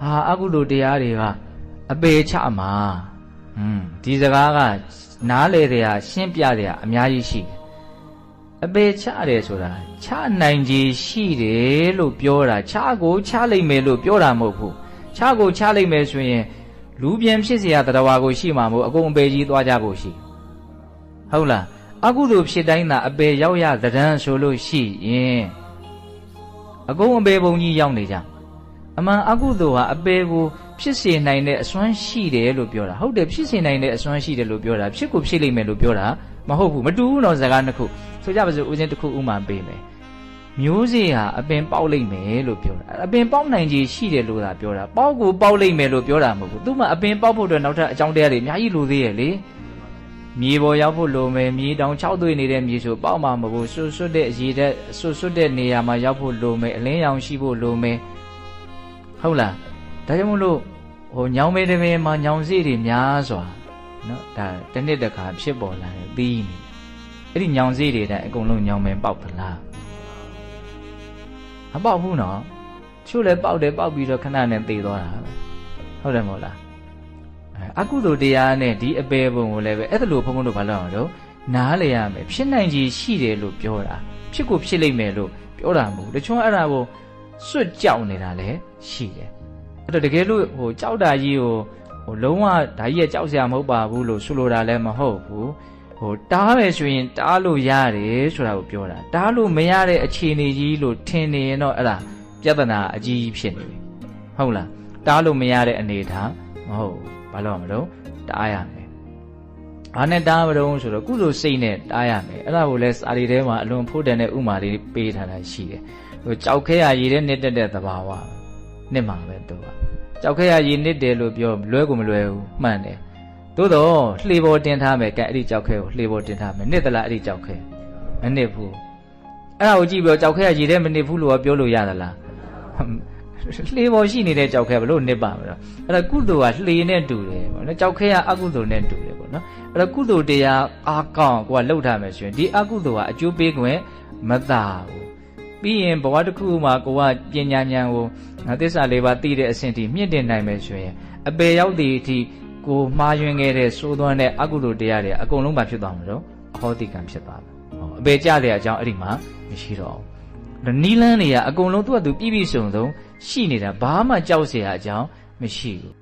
ဟာအကုသိုလ်တရားတွေကအပေချမှာอืมဒီစကားကနားလေတရားရှင်းပြတရားအများကြီးရှိတယ်အပေချတယ်ဆိုတာချနိုင်ကြီးရှိတယ်လို့ပြောတာချကိုချလိုက်မယ်လို့ပြောတာမဟုတ်ဘူးချကိုချလိုက်မယ်ဆိုရင်လူပြန်ဖြစ်เสียတရားဝါကိုရှိမှာမဟုတ်အကုန်အပေကြီးသွားကြဖို့ရှိဟုတ်လားအကုသိုလ်ဖြစ်တိုင်းသာအပေရောက်ရသဏ္ဍန်ဆိုလို့ရှိရင်အကုန်အပေပုံကြီးရောက်နေကြ အမှန်အကုသိုလ်ဟာအပေကိုဖြစ်စေနိုင်တဲ့အစွမ်းရှိတယ်လို့ပြောတာဟုတ်တယ်ဖြစ်စေနိုင်တဲ့အစွမ်းရှိတယ်လို့ပြောတာဖြစ်ကိုဖြစ်လိမ့်မယ်လို့ပြောတာမဟုတ်ဘူးမတူဘူးတော့စကားနှစ်ခုဆိုကြပါစို့ဦးဇင်းတစ်ခုဥမာပေးမယ်မျိုးစေ့ဟာအပင်ပေါက်လိမ့်မယ်လို့ပြောတာအပင်ပေါက်နိုင်ခြေရှိတယ်လို့သာပြောတာပေါက်ကိုပေါက်လိမ့်မယ်လို့ပြောတာမဟုတ်ဘူးသူမှအပင်ပေါက်ဖို့အတွက်နောက်ထပ်အကြောင်းတရားတွေအများကြီးလိုသေးရဲ့လေမြေပေါ်ရောက်ဖို့လိုမယ်မြေတောင်၆သွေးနေတဲ့မြေဆိုပေါက်မှာမဟုတ်ဘူးဆွတ်ဆွတ်တဲ့အရေးတဲ့ဆွတ်ဆွတ်တဲ့နေရာမှာရောက်ဖို့လိုမယ်အလင်းရောင်ရှိဖို့လိုမယ် ဟုတ်လားဒါကြောင့်မို့လို့ဟိုညောင်မေတမင်မှာညောင်စေးတွေများစွာနော်ဒါတစ်နှစ်တစ်ခါဖြစ်ပေါ်လာတယ်ပြီးနေအဲ့ဒီညောင်စေးတွေတဲ့အကုန်လုံးညောင်မင်ပေါက်သလားမပေါက်ဘူးနော်ချို့လည်းပေါက်တယ်ပေါက်ပြီးတော့ခဏနဲ့သေသွားတာပဲဟုတ်တယ်မဟုတ်လားအဲအကုသိုလ်တရားနဲ့ဒီအပေပုံကိုလည်းပဲအဲ့ဒါလို့ဘုန်းဘုန်းတို့ဘာလုပ်အောင်တော့နားလေရမယ်ဖြစ်နိုင်ကြီးရှိတယ်လို့ပြောတာဖြစ်ကိုဖြစ်လိမ့်မယ်လို့ပြောတာမဟုတ်ဘူးတချို့အဲ့ဒါကို စွတ်ကြောက်နေတာလည်းရှိတယ်အဲ့တော့တကယ်လို့ဟိုကြောက်တာကြီးကိုဟိုလုံးဝဒါကြီးရဲ့ကြောက်စရာမဟုတ်ပါဘူးလို့ဆိုလိုတာလည်းမဟုတ်ဘူးဟိုတားမယ်ဆိုရင်တားလို့ရတယ်ဆိုတာကိုပြောတာတားလို့မရတဲ့အခြေအနေကြီးလို့ထင်နေရင်တော့အဲ့ဒါပြဿနာအကြီးကြီးဖြစ်နေပြီဟုတ်လားတားလို့မရတဲ့အနေထားမဟုတ်ဘူးဘာလို့မလို့တားရမယ် ဘာနဲ့တားမလို့ဆိုတော့ကုသိုလ်စိတ်နဲ့တားရမယ်အဲ့ဒါကိုလည်းစာရီထဲမှာအလွန်ဖို့တန်တဲ့ဥမာလေးပေးထားတာရှိတယ်ဟိုကြောက်ခဲရရည်တဲ့နှစ်တက်တဲ့သဘာဝနှစ်မှာပဲသူကကြောက်ခဲရရည်နှစ်တယ်လို့ပြောလွဲကိုမလွဲဘူးမှန်တယ်သို့တော့လှေပေါ်တင်ထားမယ်ကဲအဲ့ဒီကြောက်ခဲကိုလှေပေါ်တင်ထားမယ်နှစ်သလားအဲ့ဒီကြောက်ခဲမနစ်ဘူးအဲ့ဒါကိုကြည့်ပြီးတော့ကြောက်ခဲရရည်တဲ့မနစ်ဘူးလို့ပြောလို့ရသလားလှေပေါ်ရှိနေတဲ့ကြောက်ခဲဘလို့နစ်ပါမလို့အဲ့ဒါကုသိုလ်ကလှေနဲ့တူတယ်ပေါ့နော်ကြောက်ခဲကအကုသိုလ်နဲ့တူတယ် ပေါ့နော်အဲ့တော့ကုသိုလ်တရားအားကောင်းကိုကလှုပ်ထားမယ်ဆိုရင်ဒီအကုသိုလ်ကအကျိုးပေးခွင့်မသာဘူးပြီးရင်ဘဝတစ်ခုမှာကိုကပညာဉာဏ်ကိုသစ္စာလေးပါးသိတဲ့အဆင့်ထိမြင့်တင်နိုင်မယ်ဆိုရင်အပေရောက်သည့်အထိကိုမှားယွင်းခဲ့တဲ့စိုးသွမ်းတဲ့အကုသိုလ်တရားတွေအကုန်လုံးပါဖြစ်သွားမှာတော့အဟောတိကံဖြစ်သွားတယ်ဟောအပေကြတဲ့အကြောင်းအဲ့ဒီမှာမရှိတော့ဘူးနီလန်းတွေကအကုန်လုံးသူ့အတူပြည့်ပြည့်စုံစုံရှိနေတာဘာမှကြောက်เสียအကြောင်းမရှိဘူး